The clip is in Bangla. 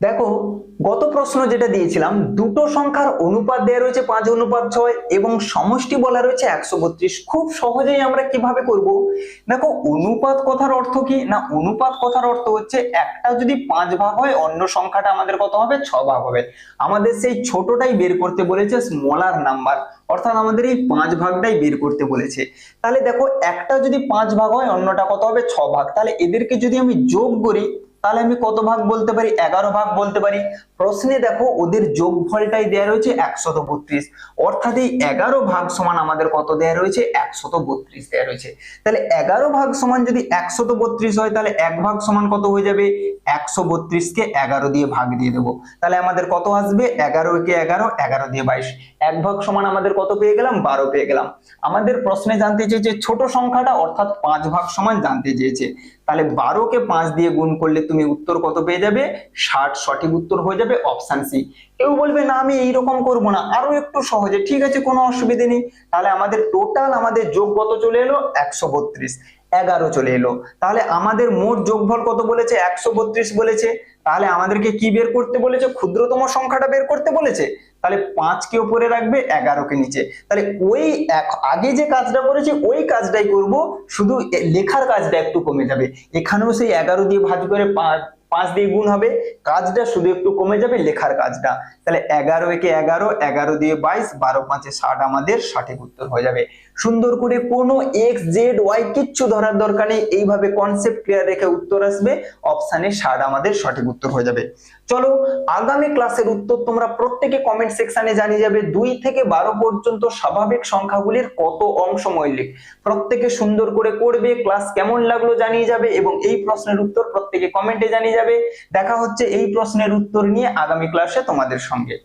দেখো, গত প্রশ্ন যেটা দিয়েছিলাম, দুটো সংখ্যার অনুপাত দেওয়া রয়েছে পাঁচ, অনুপাত ছয়, এবং সমষ্টি বলা রয়েছে একশো বত্রিশ। খুব সহজেই আমরা কীভাবে করব? দেখো, অনুপাত কথার অর্থ কি? না, অনুপাত কথার অর্থ হচ্ছে একটা যদি পাঁচ ভাগ হয়, অন্য সংখ্যাটা আমাদের কত হবে? ছ ভাগ হবে। আমাদের সেই ছোটটাই বের করতে বলেছে স্মলার নাম্বার অর্থাৎ আমাদের এই পাঁচ ভাগটাই বের করতে বলেছে। তাহলে দেখো, একটা যদি পাঁচ ভাগ হয়, অন্যটা কত হবে? ছ ভাগ। তাহলে এদেরকে যদি আমি যোগ করি তাহলে আমি কত ভাগ বলতে পারি? এগারো ভাগ বলতে পারি। প্রশ্নে দেখো, ওদের যোগফলটাই দেওয়া রয়েছে একশত বত্রিশ। অর্থাৎ এই এগারো ভাগ সমান আমাদের কত দেয়া রয়েছে? একশত বত্রিশ দেওয়া রয়েছে। তাহলে এগারো ভাগ সমান যদি একশত বত্রিশ হয়, তাহলে এক ভাগ সমান কত হয়ে যাবে? একশো বত্রিশকে এগারো দিয়ে ভাগ দিয়ে দেবো। তাহলে আমাদের কত আসবে? এগারো কে এগারো এগারো দিয়ে বাইশ। এক ভাগ সমান আমাদের কত পেয়ে গেলাম? বারো পেয়ে গেলাম। আমাদের প্রশ্নে জানতে চেয়েছে, ছোট সংখ্যাটা অর্থাৎ পাঁচ ভাগ সমান জানতে চেয়েছে। তাহলে বারোকে পাঁচ দিয়ে গুণ করলে তুমি উত্তর কত পেয়ে যাবে? ষাট। সঠিক উত্তর হয়ে যাবে অপশান সি কেউ বলবে, না, আমি এইরকম করব না। আরও একটু সহজে। ঠিক আছে, কোনো অসুবিধে নেই। তাহলে আমাদের টোটাল আমাদের যোগ কত চলে এলো? একশো বত্রিশ। এগারো চলে এলো। তাহলে আমাদের মোট যোগফল কত বলেছে? একশো বত্রিশ বলেছে। তাহলে আমাদেরকে কি বের করতে বলেছে? ক্ষুদ্রতম সংখ্যাটা বের করতে বলেছে? তাহলে পাঁচকে ওপরে রাখবে, এগারোকে নিচে। তাহলে ওই আগে যে কাজটা করেছে, ওই কাজটাই করব। শুধু লেখার কাজটা একটু কমে যাবে। এখানেও সেই এগারো দিয়ে ভাগ করে পাঁচ পাঁচ দিয়ে গুণ হবে, কাজটা শুধু একটু কমে যাবে লেখার কাজটা। তাহলে এগারো একে এগারো এগারো দিয়ে বাইশ, বারো পাঁচে ষাট আমাদের সঠিক উত্তর হয়ে যাবে। সুন্দর করে কোনো এক্স জেড ওয়াই কিচ্ছু ধরার দরকার নেই, এইভাবে কনসেপ্ট ক্লিয়ার রেখে উত্তর আসবে অপশানে ষাট আমাদের সঠিক উত্তর হয়ে যাবে। চলো, আগামী ক্লাসের উত্তর তোমরা প্রত্যেকে কমেন্ট সেকশনে জানিয়ে যাবে, দুই থেকে বারো পর্যন্ত স্বাভাবিক সংখ্যাগুলির কত অংশ মৌলিক। প্রত্যেকে সুন্দর করে করবে ক্লাস কেমন লাগল জানিয়ে যাবে, এবং এই প্রশ্নের উত্তর প্রত্যেকে কমেন্টে জানিয়ে যাবে। দেখা হচ্ছে এই প্রশ্নের উত্তর নিয়ে আগামী ক্লাসে তোমাদের সঙ্গে।